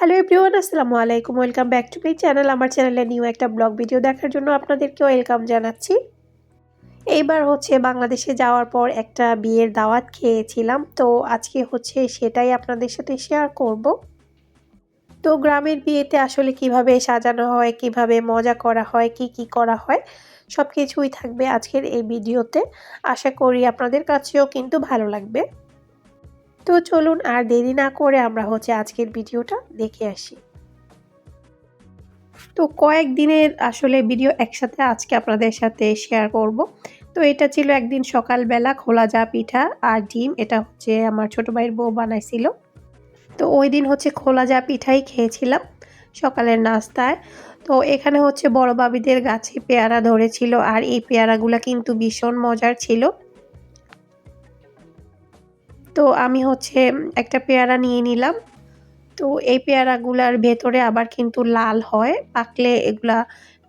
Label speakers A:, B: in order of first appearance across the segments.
A: Hello everyone আসসালামু আলাইকুম। Welcome back to my channel আমার চ্যানেলে নিউ একটা ব্লগ ভিডিও দেখার জন্য আপনাদেরকে ওয়েলকাম জানাচ্ছি। এইবার হচ্ছে বাংলাদেশে যাওয়ার পর একটা বিয়ের দাওয়াত খেয়েছিলাম। তো আজকে হচ্ছে সেটাই আপনাদের সাথে শেয়ার করব। তো গ্রামের বিয়েতে আসলে কীভাবে সাজানো হয়, কীভাবে মজা করা হয়, কি কি করা হয় সব কিছুই থাকবে আজকের এই ভিডিওতে আশা করি আপনাদের কাছেও কিন্তু ভালো লাগবে। তো চলুন আর দেরি না করে আমরা হচ্ছে আজকের ভিডিওটা দেখে আসি। তো কয়েক দিনের আসলে ভিডিও একসাথে আজকে আপনাদের সাথে শেয়ার করব। তো এটা ছিল একদিন সকালবেলা খোলা যা পিঠা আর ডিম, এটা হচ্ছে আমার ছোটো ভাইয়ের বউ বানাইছিল। তো ওই দিন হচ্ছে খোলা যা পিঠাই খেয়েছিলাম সকালের নাস্তায়। তো এখানে হচ্ছে বড় বাবিদের গাছে পেয়ারা ধরেছিল আর এই পেয়ারাগুলো কিন্তু ভীষণ মজার ছিল। তো আমি হচ্ছে একটা পেয়ারা নিয়ে নিলাম। তো এই পেয়ারাগুলার ভেতরে আবার কিন্তু লাল হয়, পাকলে এগুলা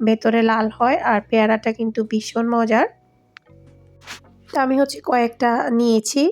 A: ভেতরে লাল হয় আর পেয়ারাটা কিন্তু ভীষণ মজার। তো আমি হচ্ছে কয়েকটা নিয়েছি।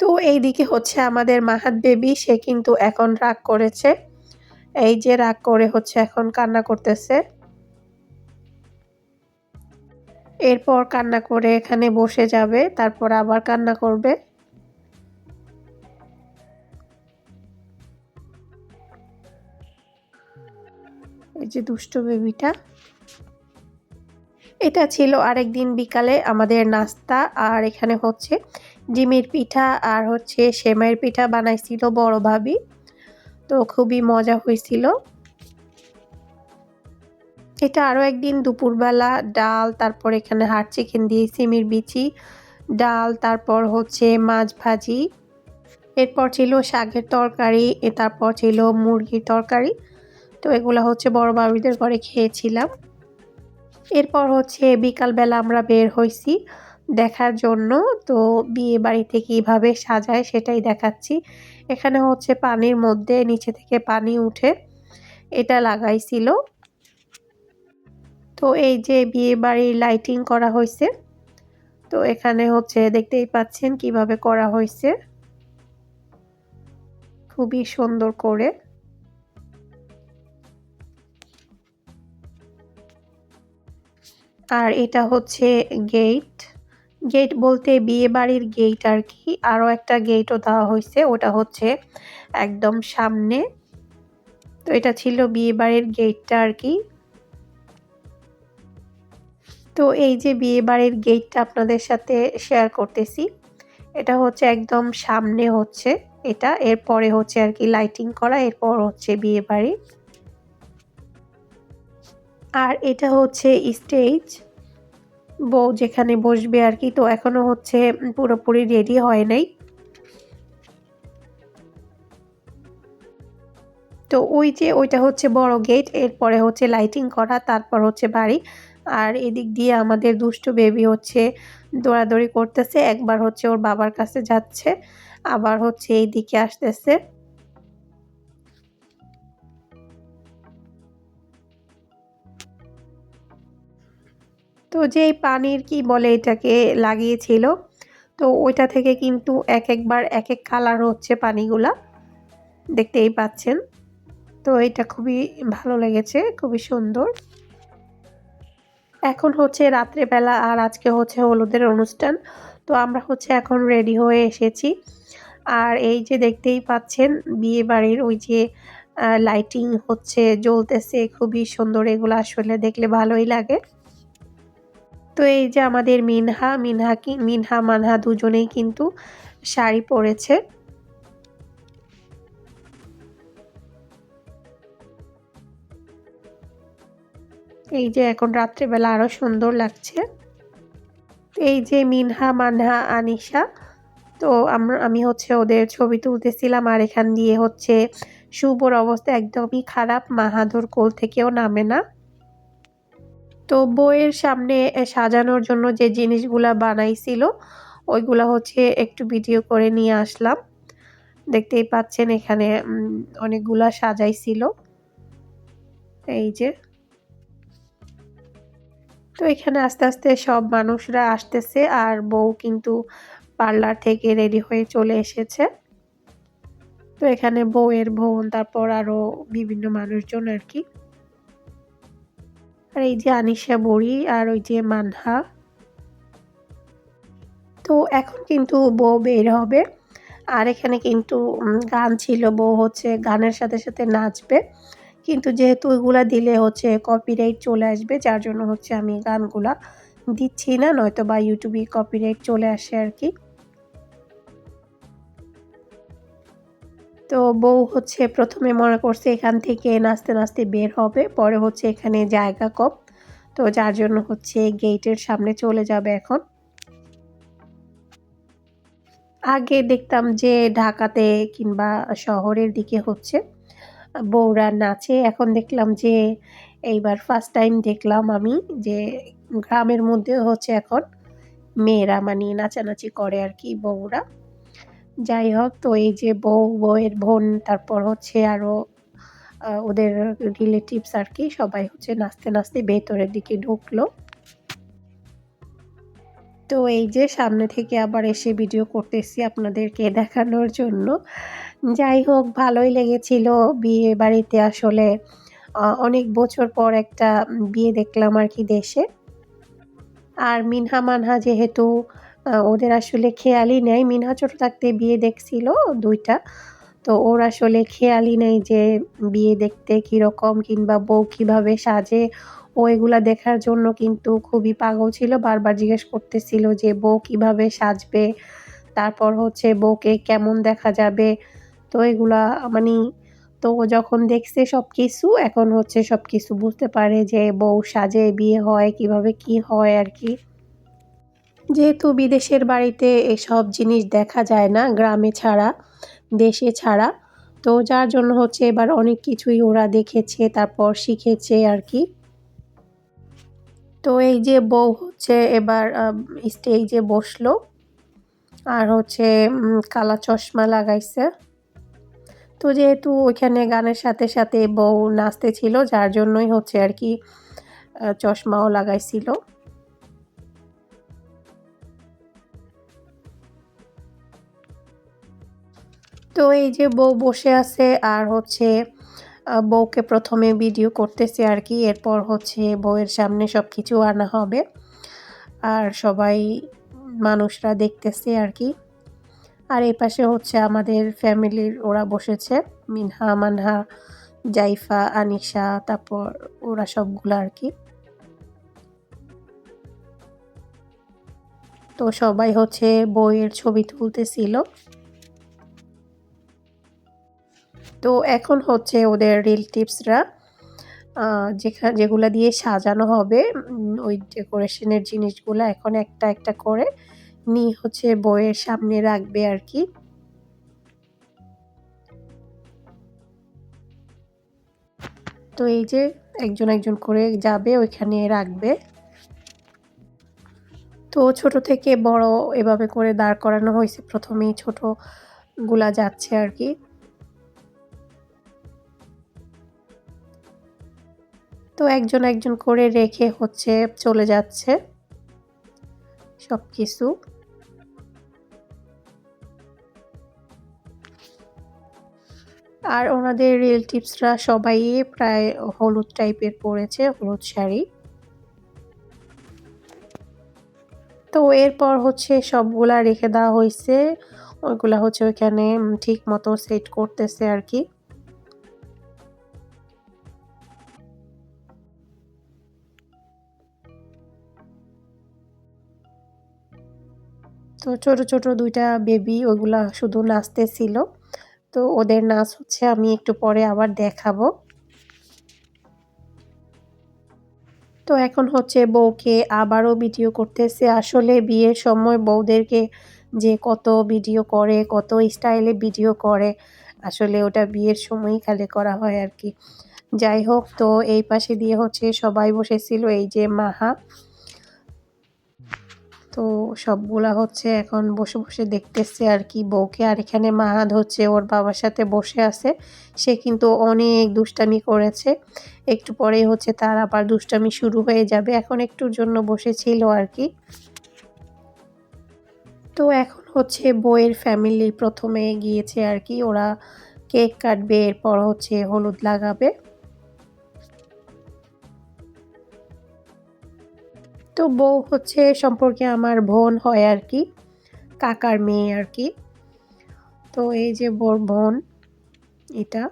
A: তো এই দিকে হচ্ছে আমাদের মাহাত বেবি, সে কিন্তু এখন রাগ করেছে। এই যে রাগ করে হচ্ছে এখন কান্না করতেছে। এরপর কান্না করে এখানে বসে যাবে, তারপর আবার কান্না করবে। এই যে দুষ্ট বেবিটা। এটা ছিল আরেক দিন বিকালে আমাদের নাস্তা, আর এখানে হচ্ছে ডিমের পিঠা, আর হচ্ছে সেমাইয়ের পিঠা বানাইছিল বড় ভাবি। তো খুবই মজা হয়েছিল। এটা আরও একদিন দুপুরবেলা, ডাল, তারপর এখানে হাট চিকেন দিয়ে সিমির বিচি, ডাল, তারপর হচ্ছে মাছ ভাজি, এরপর ছিল শাকের তরকারি, এ তারপর ছিল মুরগির তরকারি। তো এগুলো হচ্ছে বড় বাবুদের ঘরে খেয়েছিলাম। এরপর হচ্ছে বিকালবেলা আমরা বের হয়েছি দেখার জন্য। তো বিয়ে বাড়িতে কীভাবে সাজায় সেটাই দেখাচ্ছি। এখানে হচ্ছে পানির মধ্যে, নিচে থেকে পানি উঠে এটা লাগাইছিল। তো এই যে বিয়ে বাড়ির লাইটিং করা হয়েছে, তো এখানে হচ্ছে দেখতেই পাচ্ছেন কীভাবে করা হয়েছে। খুবই সুন্দর করে। আর এটা হচ্ছে গেট গেট বলতে বিয়ে বাড়ির গেট আর কি। আরও একটা গেটও দেওয়া হয়েছে, ওটা হচ্ছে একদম সামনে। তো এটা ছিল বিয়ে বাড়ির গেটটা আর কি। তো এই যে বিয়ে বাড়ির গেটটা আপনাদের সাথে শেয়ার করতেছি, এটা হচ্ছে একদম সামনে হচ্ছে এটা, এরপরে হচ্ছে আর কি লাইটিং করা, এরপর হচ্ছে বিয়ে বাড়ি। আর এটা হচ্ছে স্টেজ বউ যেখানে বসবে আর কি, তো এখনও হচ্ছে পুরোপুরি রেডি হয় নাই। তো ওই যে ওইটা হচ্ছে বড় গেট এরপরে হচ্ছে লাইটিং করা, তারপর হচ্ছে বাড়ি। আর এদিক দিয়ে আমাদের দুষ্টু বেবি হচ্ছে দৌড়াদৌড়ি করতেছে। একবার হচ্ছে ওর বাবার কাছে যাচ্ছে, আবার হচ্ছে এই দিকে আসতেছে। তো যেই পানির কি বলে এটাকে লাগিয়েছিল, তো ওইটা থেকে কিন্তু এক একবার এক এক কালার হচ্ছে পানিগুলা। দেখতেই পাচ্ছেন। তো এটা খুবই ভালো লেগেছে, খুবই সুন্দর। এখন হচ্ছে রাত্রেবেলা আর আজকে হচ্ছে হলুদের অনুষ্ঠান। তো আমরা হচ্ছে এখন রেডি হয়ে এসেছি। আর এই যে দেখতেই পাচ্ছেন বিয়ে বাড়ির ওই যে লাইটিং হচ্ছে, জ্বলতেছে, খুবই সুন্দর। এগুলো আসলে দেখলে ভালোই লাগে। তো এই যে আমাদের মিনহা মিনহা কি, মিনহা, মানহা দুজনেই কিন্তু শাড়ি পরেছে। এই যে এখন রাত্রেবেলা আরও সুন্দর লাগছে। এই যে মিনহা, মানহা, আনিশা, তো আমরা, আমি হচ্ছে ওদের ছবি তুলতেছিলাম আর এখান দিয়ে হচ্ছে শুভর অবস্থা একদমই খারাপ, মাহাদুর কোল থেকেও নামে না। তো বইয়ের সামনে সাজানোর জন্য যে জিনিসগুলা বানাইছিল, ওইগুলা হচ্ছে একটু ভিডিও করে নিয়ে আসলাম। দেখতেই পাচ্ছেন এখানে অনেকগুলা সাজাইছিল। এই যে। তো এখানে আস্তে আস্তে সব মানুষরা আসতেছে আর বউ কিন্তু পার্লার থেকে রেডি হয়ে চলে এসেছে। তো এখানে বউয়ের বোন, তারপর আরও বিভিন্ন মানুষজন আর কি। আর এই যে আনিশা বড়ি আর ওই যে মানহা। তো এখন কিন্তু বউ বের হবে। আর এখানে কিন্তু গান ছিল, বউ হচ্ছে গানের সাথে সাথে নাচবে। কিন্তু যেহেতু ওইগুলা দিলে হচ্ছে কপিরাইট চলে আসবে, যার জন্য হচ্ছে আমি গানগুলা দিচ্ছি না, নয়তো বা ইউটিউবে কপিরাইট চলে আসে আর কি তো বউ হচ্ছে প্রথমে মনে করছে এখান থেকে নাচতে নাচতে বের হবে, পরে হচ্ছে এখানে জায়গা কম, তো যার জন্য হচ্ছে গেটের সামনে চলে যাবে এখন। আগে দেখতাম যে ঢাকাতে কিংবা শহরের দিকে হচ্ছে। বউরা নাচে এখন দেখলাম যে এইবার ফার্স্ট টাইম দেখলাম আমি যে গ্রামের মধ্যে হচ্ছে এখন মেয়েরা মানে নাচানাচি করে আর কি বউরা। যাই হোক, তো এই যে বউ, বউয়ের বোন, তারপর হচ্ছে আরও ওদের রিলেটিভস আর কি সবাই হচ্ছে নাচতে নাচতে ভেতরের দিকে ঢুকলো। তো এই যে সামনে থেকে আবার এসে ভিডিও করতেছি আপনাদেরকে দেখানোর জন্য। যাই হোক, ভালোই লেগেছিল বিয়ে বাড়িতে আসলে। অনেক বছর পর একটা বিয়ে দেখলাম আর কি দেশে। আর মিনহা মানহা যেহেতু ওদের আসলে খেয়ালই নেই। মিনহা ছোটো থাকতে বিয়ে দেখছিল দুইটা। তো ওর আসলে খেয়ালই নেই যে বিয়ে দেখতে কীরকম কিংবা বউ কীভাবে সাজে। ও এগুলা দেখার জন্য কিন্তু খুবই পাগল ছিল। বারবার জিজ্ঞেস করতেছিল যে বউ কীভাবে সাজবে। তারপর হচ্ছে বউকে কেমন দেখা যাবে। তো এগুলা মানে তো যখন দেখছে সব কিছু এখন হচ্ছে সব কিছু বুঝতে পারে যে বউ সাজে, বিয়ে হয়, কীভাবে কি হয় আর কি। যেহেতু বিদেশের বাড়িতে এসব জিনিস দেখা যায় না, গ্রামে ছাড়া, দেশে ছাড়া, তো যার জন্য হচ্ছে এবার অনেক কিছুই ওরা দেখেছে, তারপর শিখেছে আর কি। তো এই যে বউ হচ্ছে এবার স্টেজে বসল, আর হচ্ছে কালা চশমা লাগাইছে। তো যেহেতু ওইখানে গানের সাথে সাথে বউ নাচতে ছিল যার জন্যই হচ্ছে আর কি চশমাও লাগাইছিল। তো এই যে বউ বসে আছে আর হচ্ছে বউকে প্রথমে ভিডিও করতেছে আর কি, এরপর হচ্ছে বউয়ের সামনে সব কিছু আনা হবে। আর সবাই মানুষরা দেখতেছে আর কি। আর এই পাশে হচ্ছে আমাদের ফ্যামিলির ওরা বসেছে, মিনহা, মানহা, জাইফা, আনিশা, তারপর ওরা সবগুলো আর কি। তো সবাই হচ্ছে বইয়ের ছবি তুলতেছিল। তো এখন হচ্ছে ওদের রিলেটিভসরা যেখানে যেগুলো দিয়ে সাজানো হবে ওই ডেকোরেশনের জিনিসগুলো এখন একটা একটা করে নিয়ে হচ্ছে বইয়ের সামনে রাখবে আর কি। তো এই যে একজন একজন করে যাবে, ওইখানে রাখবে। তো ছোট থেকে বড় এভাবে করে দাঁড় করানো হয়েছে, প্রথমেই ছোটগুলা যাচ্ছে আর কি। তো একজন একজন করে রেখে হচ্ছে চলে যাচ্ছে সব কিছু আর ওনাদের রিলেটিভসরা সবাই প্রায় হলুদ টাইপের পরেছে, হলুদ শাড়ি। তো এরপর হচ্ছে সবগুলা রেখে দেওয়া হয়েছে ওইগুলা হচ্ছে ওইখানে ঠিক মতো সেট করতেছে আর কি। তো ছোট ছোট দুইটা বেবি ওইগুলা শুধু নাচতেছিল। তো ওদের নাচ হচ্ছে, আমি একটু পরে আবার দেখাবো। তো এখন হচ্ছে বউকে আবারও ভিডিও করতেছে। আসলে বিয়ের সময় বউদেরকে যে কত ভিডিও করে, কত স্টাইলে ভিডিও করে, আসলে ওটা বিয়ের সময়ই খালি করা হয় আর কি। যাই হোক, তো এই পাশে দিয়ে হচ্ছে সবাই বসেছিল, এই যে মাহা। তো সবগুলা হচ্ছে এখন বসে বসে দেখতেছে আর কি। বউকে আর এখানে মাহাদ হচ্ছে, ওর বাবার সাথে বসে আছে। সে কিন্তু অনেক দুষ্টামি করেছে। একটু পরেই হচ্ছে তার আবার দুষ্টামি শুরু হয়ে যাবে। এখন একটুর জন্য বসেছিল আর কি। তো এখন হচ্ছে বইয়ের ফ্যামিলি প্রথমে গিয়েছে আর কি। ওরা কেক কাটবে, এরপর হচ্ছে হলুদ লাগাবে। তো বউ হচ্ছে সম্পর্কে আমার বোন হয় আর কি, কাকার মেয়ে আর কি। তো এই যে বোর বোন, এটা।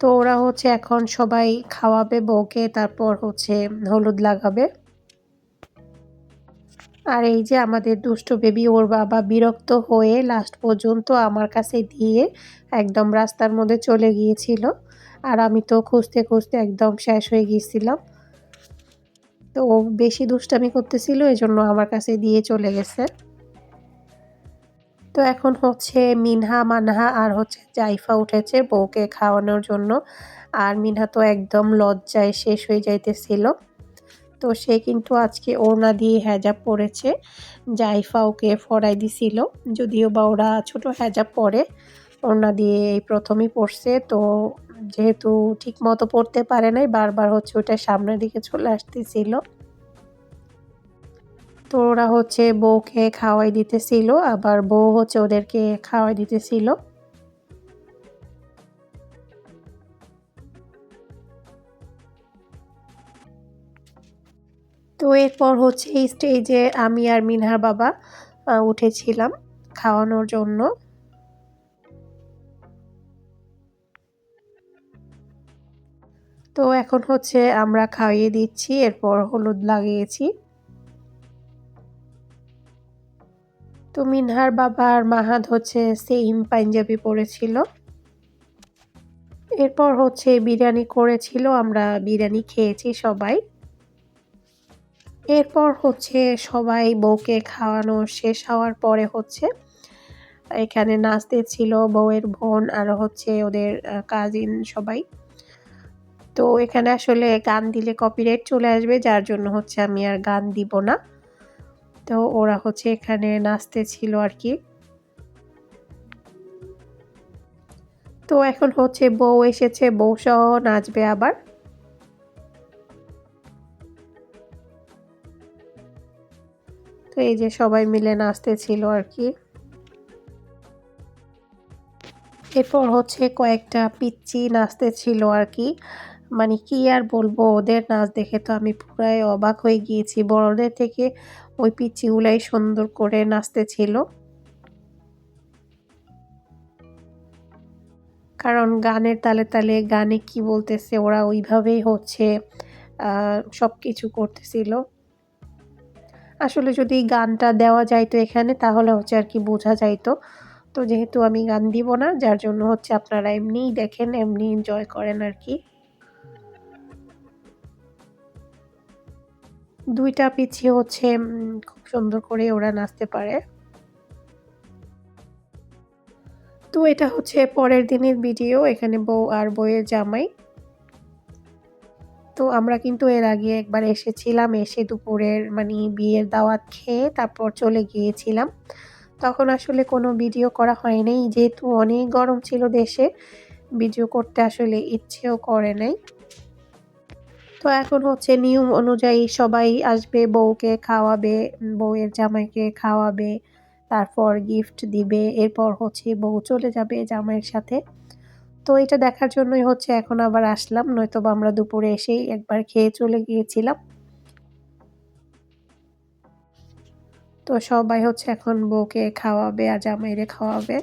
A: তো ওরা হচ্ছে এখন সবাই খাওয়াবে বউকে, তারপর হচ্ছে হলুদ লাগাবে। আর এই যে আমাদের দুষ্ট বেবি, ওর বাবা বিরক্ত হয়ে লাস্ট পর্যন্ত আমার কাছে দিয়ে একদম রাস্তার মধ্যে চলে গিয়েছিল। আর আমি তো খুঁজতে খুঁজতে একদম শেষ হয়ে গিয়েছিলাম। তো বেশি দুষ্টামি করতেছিল এই জন্য আমার কাছে দিয়ে চলে গেছে। তো এখন হচ্ছে মিনহা, মানহা আর হচ্ছে জাইফা উঠেছে বউকে খাওয়ানোর জন্য। আর মিনহা তো একদম লজ্জায় শেষ হয়ে যাইতেছিল। তো সে কিন্তু আজকে ওড়না দিয়ে হ্যাজাব পরেছে। জাইফা ওকে ফরাই দিছিল। যদিও বা ওরা ছোটো হ্যাজাব পরে, ওড়না দিয়ে এই প্রথমই পড়ছে তো যেহেতু ঠিক মতো পড়তে পারে নাই, বারবার হচ্ছে ওটা সামনের দিকে চলে আসতেছিল। তো ওরা হচ্ছে বউকে খাওয়াই দিতেছিল, আবার বউ হচ্ছে ওদেরকে খাওয়াই দিতেছিল। তো এরপর হচ্ছে এই স্টেজে আমি আর মিনহার বাবা উঠেছিলাম খাওয়ানোর জন্য। তো এখন হচ্ছে আমরা খাইয়ে দিচ্ছি, এরপর হলুদ লাগিয়েছি। তো মিনহার বাবা আর মাহাদ হচ্ছে সেম পাঞ্জাবি পরেছিল। এরপর হচ্ছে বিরিয়ানি করেছিল, আমরা বিরিয়ানি খেয়েছি সবাই। এরপর হচ্ছে সবাই বউকে খাওয়ানো শেষ হওয়ার পরে হচ্ছে এখানে নাচতে ছিল, বউয়ের বোন আর হচ্ছে ওদের কাজিন সবাই। তো এখানে আসলে গান দিলে কপিরাইট চলে আসবে, যার জন্য হচ্ছে আমি আর গান দিব না। তো ওরা হচ্ছে এখানে নাচতে ছিল আর কি। তো এখন হচ্ছে বউ এসেছে, বউ সহ নাচবে আবার। তো এই যে সবাই মিলে নাচতে ছিল আর কি। এরপর হচ্ছে কয়েকটা পিচ্চি নাচতে ছিল আর কি। মানে কি আর বলব, ওদের নাচ দেখে তো আমি পুরাই অবাক হয়ে গিয়েছি। বড়দের থেকে ওই পিচিগুলাই সুন্দর করে নাচতেছিল। কারণ গানের তালে তালে গানে কি বলতেছে, ওরা ওইভাবেই হচ্ছে সব কিছু করতেছিল। আসলে যদি গানটা দেওয়া যাইতো এখানে, তাহলে হচ্ছে আর কি বোঝা যাইতো। তো যেহেতু আমি গান দিব না, যার জন্য হচ্ছে আপনারা এমনিই দেখেন, এমনি এনজয় করেন আর কি। দুইটা পিছিয়ে হচ্ছে খুব সুন্দর করে ওরা নাচতে পারে। তো এটা হচ্ছে পরের দিনের ভিডিও, এখানে বউ আর বউয়ের জামাই। তো আমরা কিন্তু এর আগে একবার এসেছিলাম, এসে দুপুরের মানে বিয়ের দাওয়াত খেয়ে তারপর চলে গিয়েছিলাম। তখন আসলে কোনো ভিডিও করা হয়নি, যেহেতু অনেক গরম ছিল দেশে, ভিডিও করতে আসলে ইচ্ছেও করে নাই। তো এখন হচ্ছে নিয়ম অনুযায়ী সবাই আসবে, বউকে খাওয়াবে, বউয়ের জামাইকে খাওয়াবে, তারপর গিফট দিবে, এরপর হচ্ছে বউ চলে যাবে জামাইয়ের সাথে। তো এটা দেখার জন্যই হচ্ছে এখন আবার আসলাম নয়তো আমরা দুপুরে এসেই একবার খেয়ে চলে গিয়েছিলাম। তো সবাই হচ্ছে এখন বউকে খাওয়াবে আর জামাইরে খাওয়াবে।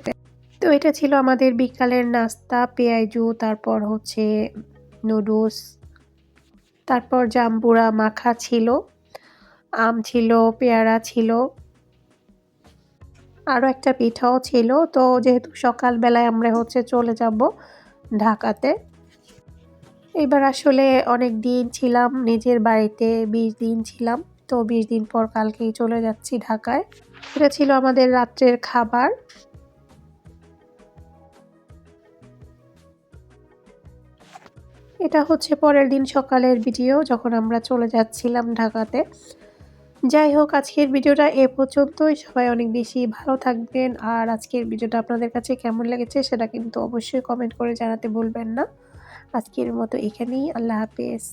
A: তো এটা ছিল আমাদের বিকালের নাস্তা, পেঁয়াজু, তারপর হচ্ছে নুডলস তারপর জাম্বুরা মাখা ছিল, আম ছিল, পেয়ারা ছিল আরও একটা পিঠাও ছিল। তো যেহেতু সকালবেলায় আমরা হচ্ছে চলে যাব ঢাকাতে, এবার আসলে অনেক দিন ছিলাম নিজের বাড়িতে, বিশ দিন ছিলাম। তো বিশ দিন পর কালকেই চলে যাচ্ছি ঢাকায়। এটা ছিল আমাদের রাত্রের খাবার। এটা হচ্ছে পরের দিন সকালের ভিডিও যখন আমরা চলে যাচ্ছিলাম ঢাকাতে। যাই হোক, আজকের ভিডিওটা এ পর্যন্তই। সবাই অনেক বেশি ভালো থাকবেন। আর আজকের ভিডিওটা আপনাদের কাছে কেমন লেগেছে সেটা কিন্তু অবশ্যই কমেন্ট করে জানাতে ভুলবেন না। আজকের মতো এখানেই। আল্লাহ হাফেজ।